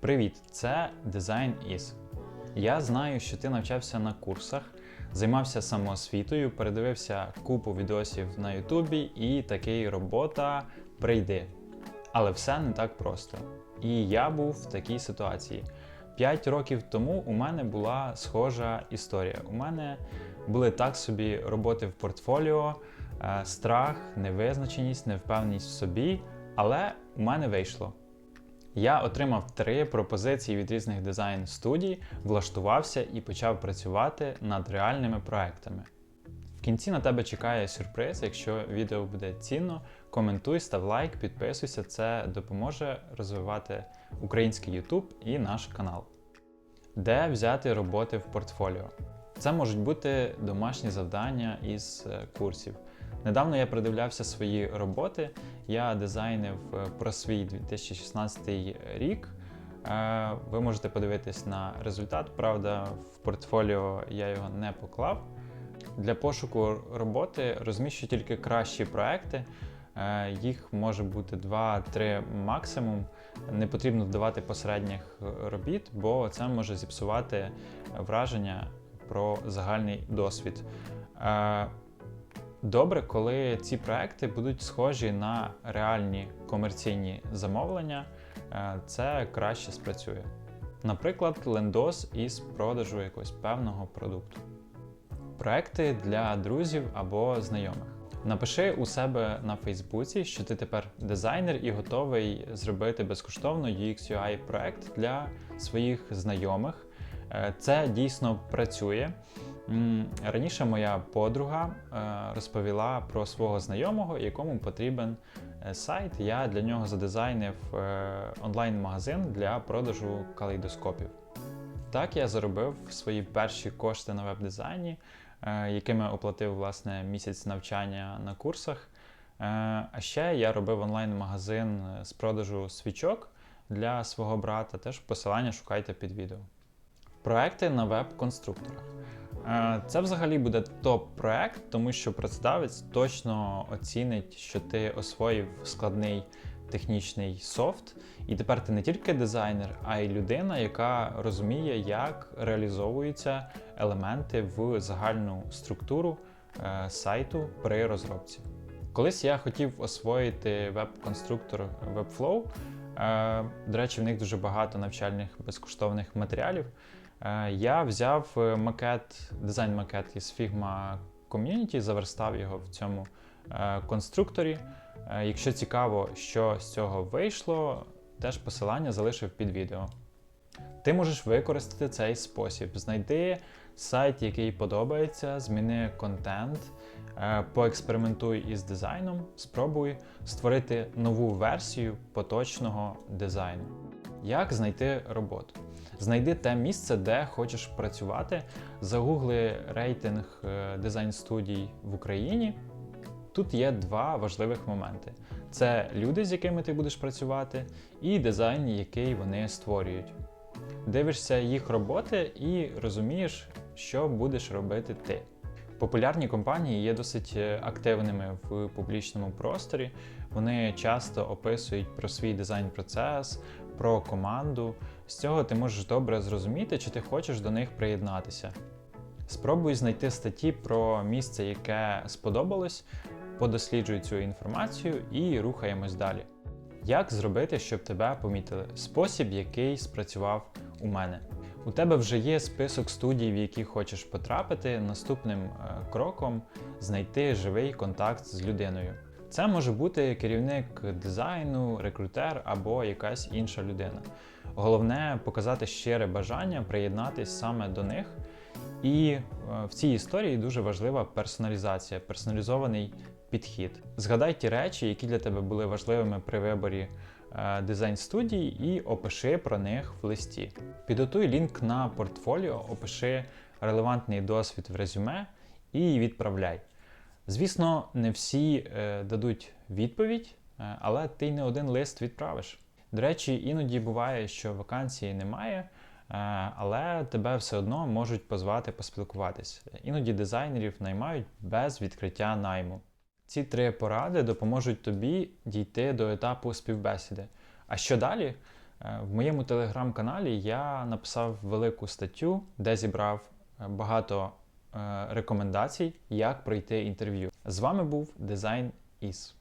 Привіт, це Design Is. Я знаю, що ти навчався на курсах, займався самоосвітою, передивився купу відосів на Ютубі і такий робота прийди. Але все не так просто. І я був в такій ситуації. П'ять років тому у мене була схожа історія. У мене були так собі роботи в портфоліо, е, страх, невизначеність, невпевненість в собі, але у мене вийшло. Я отримав три пропозиції від різних дизайн студій, влаштувався і почав працювати над реальними проектами. В кінці на тебе чекає сюрприз. Якщо відео буде цінно, коментуй, став лайк, підписуйся, це допоможе розвивати український YouTube і наш канал. Де взяти роботи в портфоліо? Це можуть бути домашні завдання із е, курсів. Недавно я придивлявся свої роботи. Я дизайнив е, про свій 2016 рік. Е, Ви можете подивитись на результат. Правда, в портфоліо я його не поклав. Для пошуку роботи розміщу тільки кращі проекти. Е, Їх може бути 2-3 максимум. Не потрібно вдавати посередніх робіт, бо це може зіпсувати враження про загальний досвід. Добре, коли ці проекти будуть схожі на реальні комерційні замовлення, е, це краще спрацює. Наприклад, лендос із продажу якогось певного продукту. Проекти для друзів або знайомих. Напиши у себе на Фейсбуці, що ти тепер дизайнер і готовий зробити безкоштовно UX UI проект для своїх знайомих. Е, Це дійсно працює. Раніше моя подруга е, розповіла про свого знайомого, якому потрібен е, сайт. Я для нього задизайнив е, онлайн-магазин для продажу калейдоскопів. Так я заробив свої перші кошти на веб-дизайні, якими оплатив власне місяць навчання на курсах. А ще я робив онлайн-магазин з продажу свічок для свого брата. Теж посилання шукайте під відео. Проекти на веб-конструкторах. Е, Це взагалі буде топ-проект, тому що працедавець точно оцінить, що ти освоїв складний технічний софт, і тепер ти не тільки дизайнер, а й людина, яка розуміє, як реалізовуються елементи в загальну структуру е, сайту при розробці. Колись я хотів освоїти веб-конструктор Webflow. Е, До речі, в них дуже багато навчальних безкоштовних матеріалів. Е, Я взяв е, макет, дизайн-макет із Figma Community, заверстав його в цьому е, конструкторі. Якщо цікаво, що з цього вийшло, теж посилання залишив під відео. Ти можеш використати цей спосіб. Знайди сайт, який подобається, зміни контент, поекспериментуй із дизайном, спробуй створити нову версію поточного дизайну. Як знайти роботу? Знайди те місце, де хочеш працювати, загугли рейтинг е, дизайн студій в Україні. Тут є два важливих моменти: це люди, з якими ти будеш працювати, і дизайн, який вони створюють. Дивишся їх роботи і розумієш, що будеш робити ти. Популярні компанії є досить е, активними в публічному просторі. Вони часто описують про свій дизайн-процес, про команду. З цього ти можеш добре зрозуміти, чи ти хочеш до них приєднатися. Спробуй знайти статті про місце, яке сподобалось, подосліджуй цю інформацію і рухаємось далі. Як зробити, щоб тебе помітили? Спосіб, який спрацював у мене. У тебе вже є список студій, в які хочеш потрапити. Наступним е, кроком знайти живий контакт з людиною. Це може бути керівник дизайну, рекрутер або якась інша людина. Головне показати щире бажання приєднатись саме до них. І е, в цій історії дуже важлива персоналізація, персоналізований підхід. Згадай ті речі, які для тебе були важливими при виборі дизайн студій, і опиши про них в листі. Підготуй лінк на портфоліо, опиши релевантний досвід в резюме і відправляй. Звісно, не всі е, дадуть відповідь, е, але ти не один лист відправиш. До речі, іноді буває, що вакансії немає, е, але тебе все одно можуть позвати поспілкуватись. Іноді дизайнерів наймають без відкриття найму. Ці три поради допоможуть тобі дійти до етапу співбесіди. А що далі? Е, В моєму телеграм-каналі я написав велику статтю, де зібрав е, багато е, рекомендацій, як пройти інтерв'ю. З вами був Дизайн Іс.